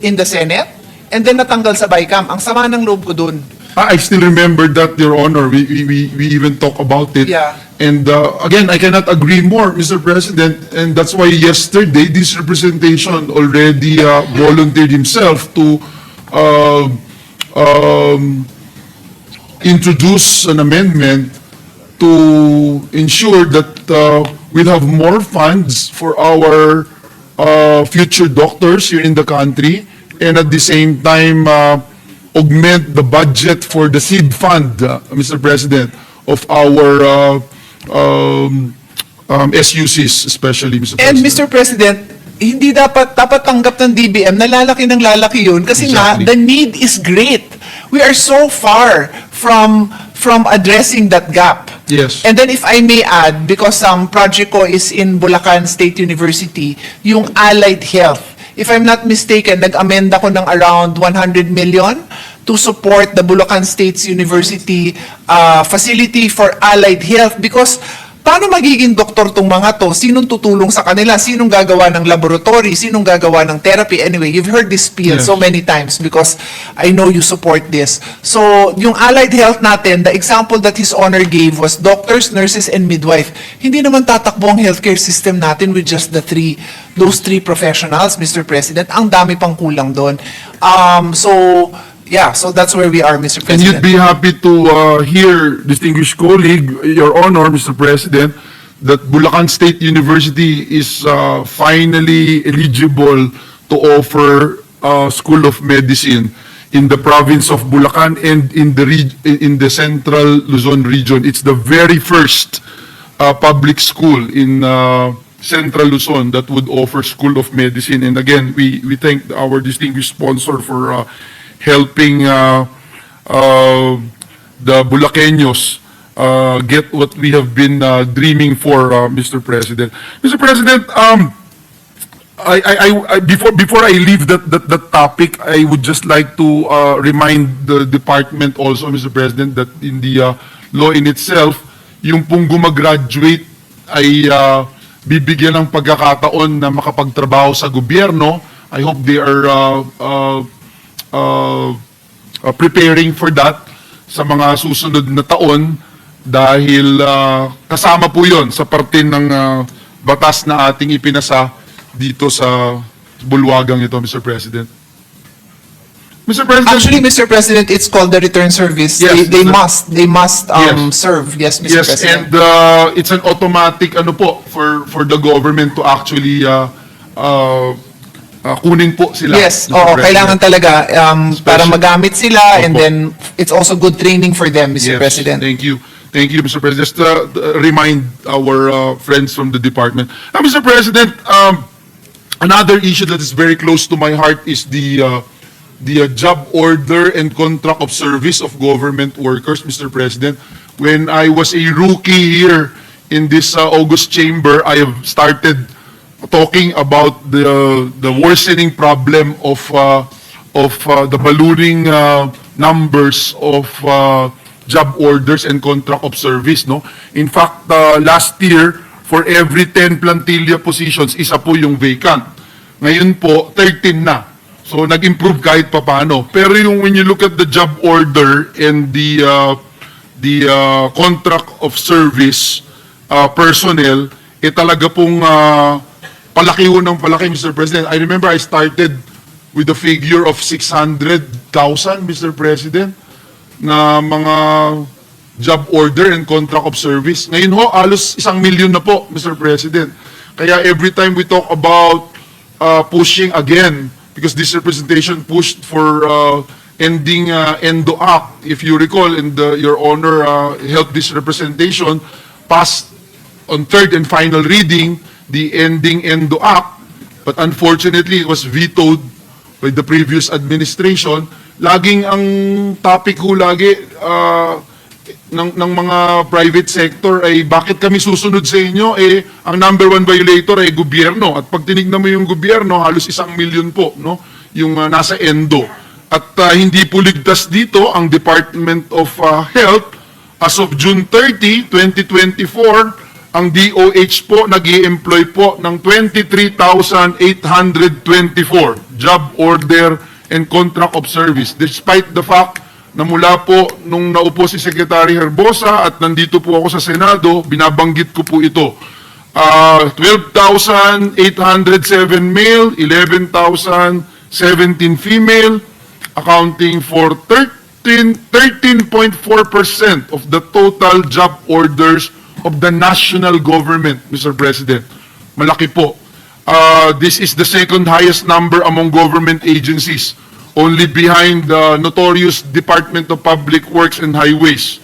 in the Senate and then natanggal sa BICAM. Ang sama ng loob ko dun. I I still remember that, Your Honor. We, we, we, we even talk about it. Yeah. And uh, again, I cannot agree more, Mr. President. And that's why yesterday, this representation already uh, volunteered himself to uh, um, introduce an amendment to ensure that uh, we'll have more funds for our uh, future doctors here in the country and at the same time uh, augment the budget for the seed fund, uh, Mr. President, of our uh, um, um, SUCs especially, Mr. And President. Mr. President, hindi dapat dapat tanggap ng DBM na lalaki ng lalaki yun kasi nga Exactly. the need is great. We are so far from from addressing that gap. Yes. And then if I may add, because um, project ko is in Bulacan State University, yung allied health. If I'm not mistaken, nag-amend ako ng around 100 million to support the Bulacan State University uh, facility for allied health because paano magiging doktor tong mga to? Sinong tutulong sa kanila? Sinong gagawa ng laboratory? Sinong gagawa ng therapy? Anyway, you've heard this spiel Yes. so many times because I know you support this. So, yung allied health natin, the example that His Honor gave was doctors, nurses, and midwife. Hindi naman tatakbo ang healthcare system natin with just the three, those three professionals, Mr. President. Ang dami pang kulang doon. Um, so, yeah, so that's where we are, Mr. President. And you'd President. be happy to uh, hear, distinguished colleague, Your Honor, Mr. President, that Bulacan State University is uh, finally eligible to offer uh, School of Medicine in the province of Bulacan and in the reg- in the central Luzon region. It's the very first uh, public school in uh, Central Luzon that would offer School of Medicine. And again, we, we thank our distinguished sponsor for uh, helping uh, uh, the Bulaqueños uh, get what we have been uh, dreaming for, uh, Mr. President. Mr. President, um, I, I- I, before, before I leave that, that, that topic, I would just like to uh, remind the department also, Mr. President, that in the uh, law in itself, yung pong gumagraduate ay uh, bibigyan ng pagkakataon na makapagtrabaho sa gobyerno. I hope they are uh, uh, uh, uh, preparing for that sa mga susunod na taon dahil uh, kasama po yon sa parte ng uh, batas na ating ipinasa dito sa bulwagang ito, Mr. President. Mr. President, Actually, Mr. President, it's called the return service. Yes, They, they must, they must um, Yes. serve. Yes, Mr. yes, President. and uh, it's an automatic ano po for for the government to actually uh, uh, uh, kunin po sila. Yes, Mr. oo, President. kailangan talaga um, para magamit sila and Opo. then it's also good training for them, Mr. Yes, President. Thank you. Thank you, Mr. President. Just uh, uh, remind our uh, friends from the department. Now, Mr. President, um, another issue that is very close to my heart is the uh, the uh, job order and contract of service of government workers, Mr. President. When I was a rookie here in this uh, August chamber, I have started talking about the the worsening problem of uh, of uh, the ballooning uh, numbers of uh, job orders and contract of service no? In fact uh, last year for every 10 plantilla positions isa po yung vacant. Ngayon po 13 na. So nag-improve kahit papano pero yung when you look at the job order and the uh, the uh, contract of service uh, personnel, eh talaga pong uh, palaki ho ng palaki, Mr. President. I remember I started with a figure of 600,000, Mr. President, na mga job order and contract of service. Ngayon ho, alos isang milyon na po, Mr. President. Kaya every time we talk about uh, pushing again, because this representation pushed for uh, ending uh, Endo Act, if you recall, and uh, Your Honor uh, held this representation, passed on third and final reading, the ending Endo Act, but unfortunately, it was vetoed by the previous administration. Laging ang topic ho lagi uh, ng, ng mga private sector ay bakit kami susunod sa inyo? Eh, ang number one violator ay gobyerno. At pag tinignan mo yung gobyerno, halos isang milyon po, no? Yung uh, nasa endo. At uh, hindi po dito ang Department of uh, Health as of June 30, 2024, ang DOH po nag employ po ng 23,824 job order and contract of service despite the fact na mula po nung naupo si Secretary Herbosa at nandito po ako sa Senado, binabanggit ko po ito. Ah, 12,807 male, 11,017 female, accounting for 13 13.4% of the total job orders of the national government, Mr. President. Malaki po. Uh, this is the second highest number among government agencies, only behind the notorious Department of Public Works and Highways,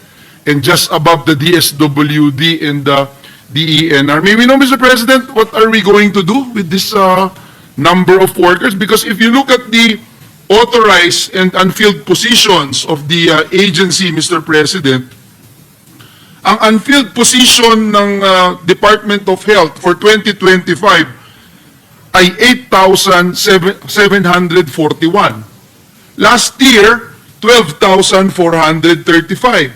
and just above the DSWD and the DENR. May we know, Mr. President, what are we going to do with this uh, number of workers? Because if you look at the authorized and unfilled positions of the uh, agency, Mr. President, ang unfilled position ng uh, Department of Health for 2025 ay 8,741. Last year, 12,435.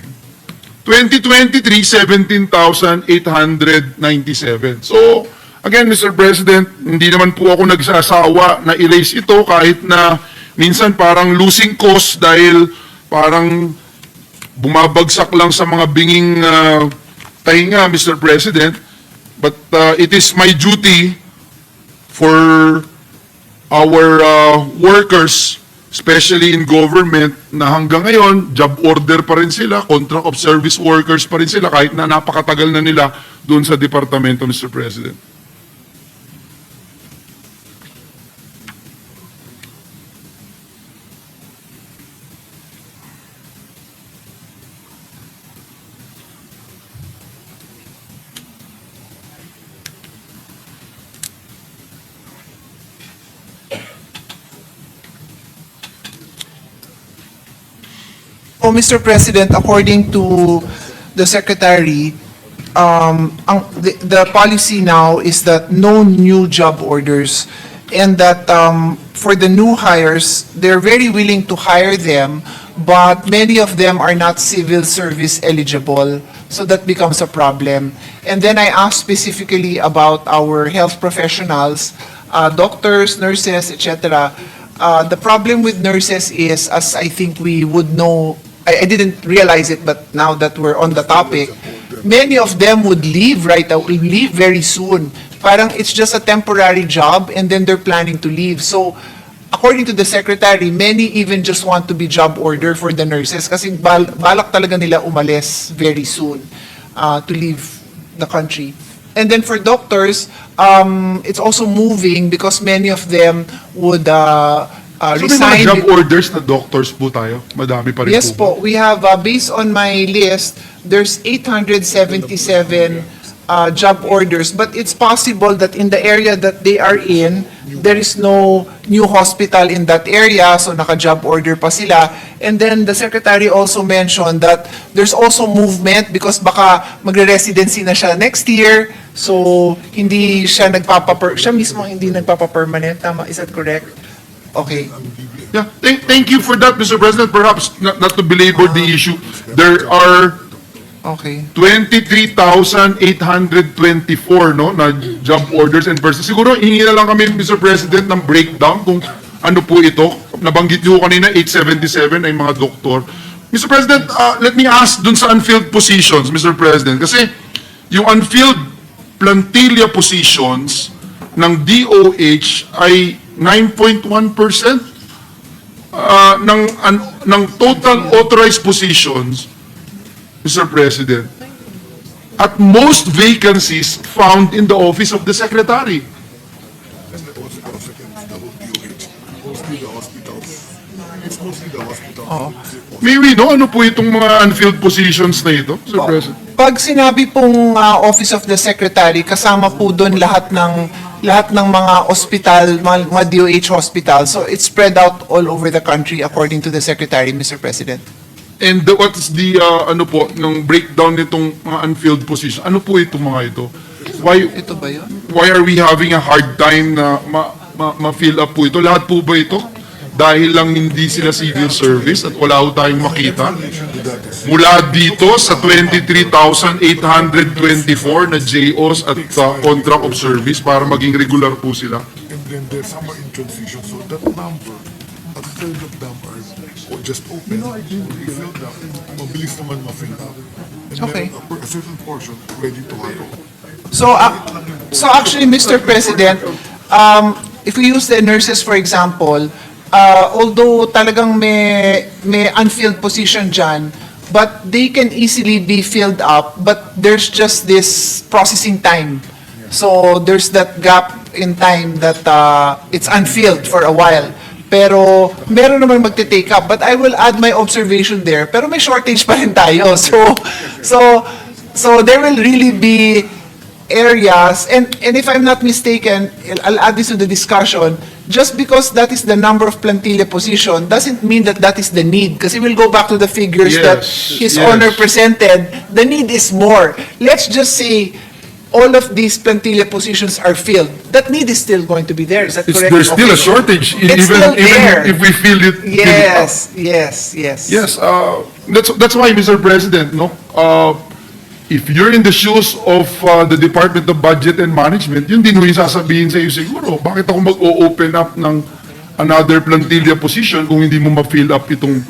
2023, 17,897. So, again, Mr. President, hindi naman po ako nagsasawa na erase ito kahit na minsan parang losing cause dahil parang bumabagsak lang sa mga binging uh, tahinga, Mr. President. But uh, it is my duty for our uh, workers, especially in government, na hanggang ngayon, job order pa rin sila, contract of service workers pa rin sila, kahit na napakatagal na nila doon sa departamento, Mr. President. Oh, Mr. President, according to the Secretary, um, ang, the, the policy now is that no new job orders and that um, for the new hires, they're very willing to hire them, but many of them are not civil service eligible, so that becomes a problem. And then I asked specifically about our health professionals, uh, doctors, nurses, etc. Uh, the problem with nurses is, as I think we would know, I, I didn't realize it, but now that we're on the topic, many of them would leave right, uh, leave very soon. Parang it's just a temporary job and then they're planning to leave. So, according to the secretary, many even just want to be job order for the nurses kasi bal balak talaga nila umalis very soon uh, to leave the country. And then for doctors, um, it's also moving because many of them would uh, uh, So may mga job orders na doctors po tayo? Madami pa rin Yes po. po, we have, uh, based on my list, there's 877 uh, job orders, but it's possible that in the area that they are in, there is no new hospital in that area, so naka-job order pa sila. And then the secretary also mentioned that there's also movement because baka magre-residency na siya next year, so hindi siya nagpapaper, siya mismo hindi nagpapapermanent, tama, is that correct? Okay. Yeah, thank, thank you for that, Mr. President. Perhaps not, not to belabor the issue, there are Okay. 23,824 no na job orders and persons. Siguro hingi na lang kami Mr. President ng breakdown kung ano po ito. Nabanggit niyo kanina 877 ay mga doktor. Mr. President, uh, let me ask dun sa unfilled positions, Mr. President, kasi yung unfilled plantilla positions ng DOH ay 9.1% uh, ng an- ng total authorized positions Mr. President, at most vacancies found in the office of the Secretary. May we know ano po itong mga unfilled positions na ito, Mr. President? Pag sinabi pong uh, Office of the Secretary, kasama po doon lahat ng lahat ng mga hospital, mga, mga DOH hospital. So it's spread out all over the country according to the Secretary, Mr. President. And the- what is the, uh, ano po, ng breakdown nitong mga unfilled positions? Ano po itong mga ito? Why, Ito ba yun? why are we having a hard time na ma, ma, ma-fill up po ito? Lahat po ba ito? Dahil lang hindi sila civil service at wala ho tayong makita. Mula dito sa 23,824 na JOs at uh, contract of service para maging regular po sila. And then there's somewhere in transition, so that number, a third of them are just open, or filled up, mabilis naman ma-fill up. And Okay. then a, certain portion ready to hire. So, ac- so actually, Mr. President, um, if we use the nurses, for example, uh, although talagang may, may unfilled position dyan, but they can easily be filled up, but there's just this processing time. So there's that gap in time that uh, it's unfilled for a while. Pero meron naman magte-take up. But I will add my observation there. Pero may shortage pa rin tayo. So, so, so there will really be areas, and, and if I'm not mistaken, I'll add this to the discussion, just because that is the number of plantilla position, doesn't mean that that is the need, kasi we'll go back to the figures that Yes, His yes. Honor presented, the need is more. Let's just say, all of these plantilla positions are filled, that need is still going to be there, is that It's, correct? there's still a Okay. shortage, e- It's even, still even if we feel it. fill it up. Yes, yes, yes. Yes, uh, that's, that's why, Mr. President, no, uh, if you're in the shoes of uh, the Department of Budget and Management, yun din yung sasabihin sa iyo siguro, bakit ako mag-o-open up ng another plantilla position kung hindi mo ma-fill up itong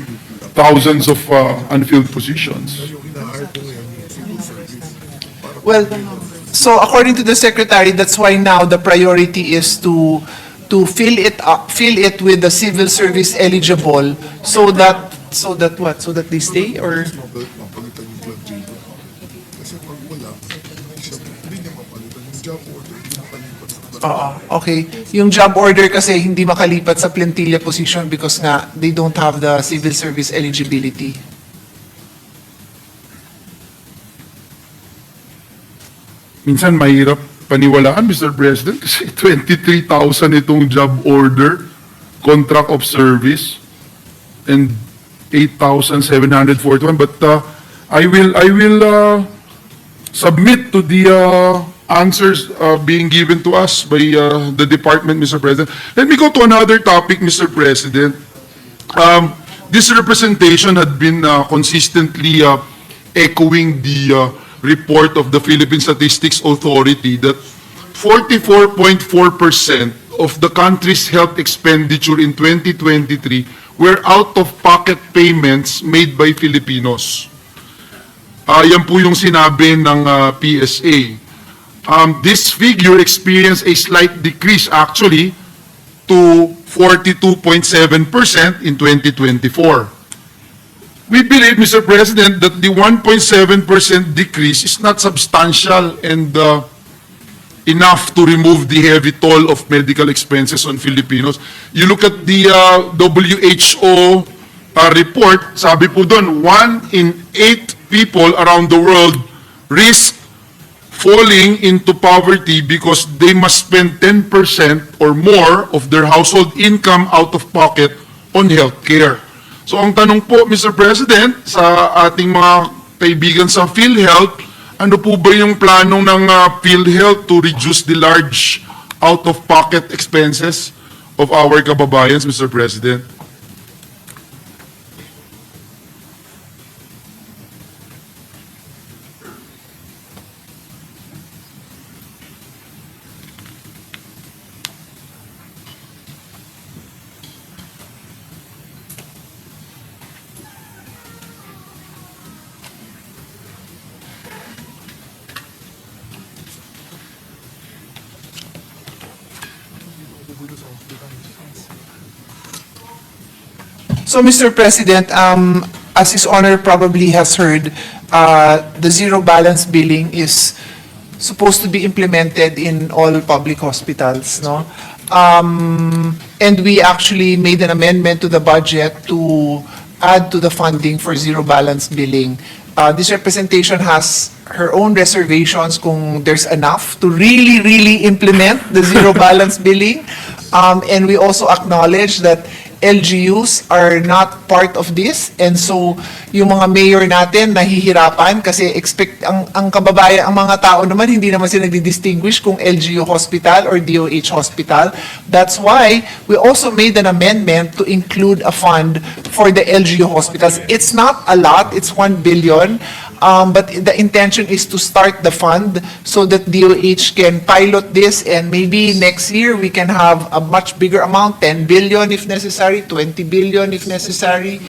thousands of uh, unfilled positions? Well, so according to the secretary, that's why now the priority is to to fill it up, fill it with the civil service eligible, so that so that what? So that they stay or? mabalik mapalitan yung plantilla. Kasi pag wala, hindi siya, hindi niya mapalitan yung job order, hindi mapalitan sa plantilla. Oo, okay. Yung job order kasi hindi makalipat sa plantilla position because nga they don't have the civil service eligibility. Minsan mahirap paniwalaan, Mr. President, kasi 23,000 itong job order, contract of service, and 8,741. But uh, I will, I will uh, submit to the uh, answers uh, being given to us by uh, the department, Mr. President. Let me go to another topic, Mr. President. Um, this representation had been uh, consistently uh, echoing the uh, report of the Philippine Statistics Authority that 44.4% of the country's health expenditure in 2023 were out-of-pocket payments made by Filipinos. Ah, yan po yung sinabi ng ah, PSA. Um, this figure experienced a slight decrease actually to 42.7% in 2024. We believe, Mr. President, that the 1.7% decrease is not substantial and uh, enough to remove the heavy toll of medical expenses on Filipinos. You look at the uh, WHO uh, report, sabi po doon, one in eight people around the world risk falling into poverty because they must spend 10% or more of their household income out of pocket on health care. So ang tanong po, Mr. President, sa ating mga kaibigan sa PhilHealth, ano po ba yung plano ng uh, PhilHealth to reduce the large out-of-pocket expenses of our kababayans, Mr. President? So, Mr. President, um, as His Honor probably has heard, uh, the zero balance billing is supposed to be implemented in all public hospitals, no? Um, and we actually made an amendment to the budget to add to the funding for zero balance billing. Uh, this representation has her own reservations kung there's enough to really, really implement the zero balance billing. Um, and we also acknowledge that LGUs are not part of this. And so yung mga mayor natin nahihirapan kasi expect ang ang kababayan ang mga tao naman hindi naman sila nagdi-distinguish kung LGU hospital or DOH hospital. That's why we also made an amendment to include a fund for the LGU hospitals. It's not a lot. It's 1 billion um, but the intention is to start the fund so that DOH can pilot this and maybe next year we can have a much bigger amount, 10 billion if necessary, 20 billion if necessary,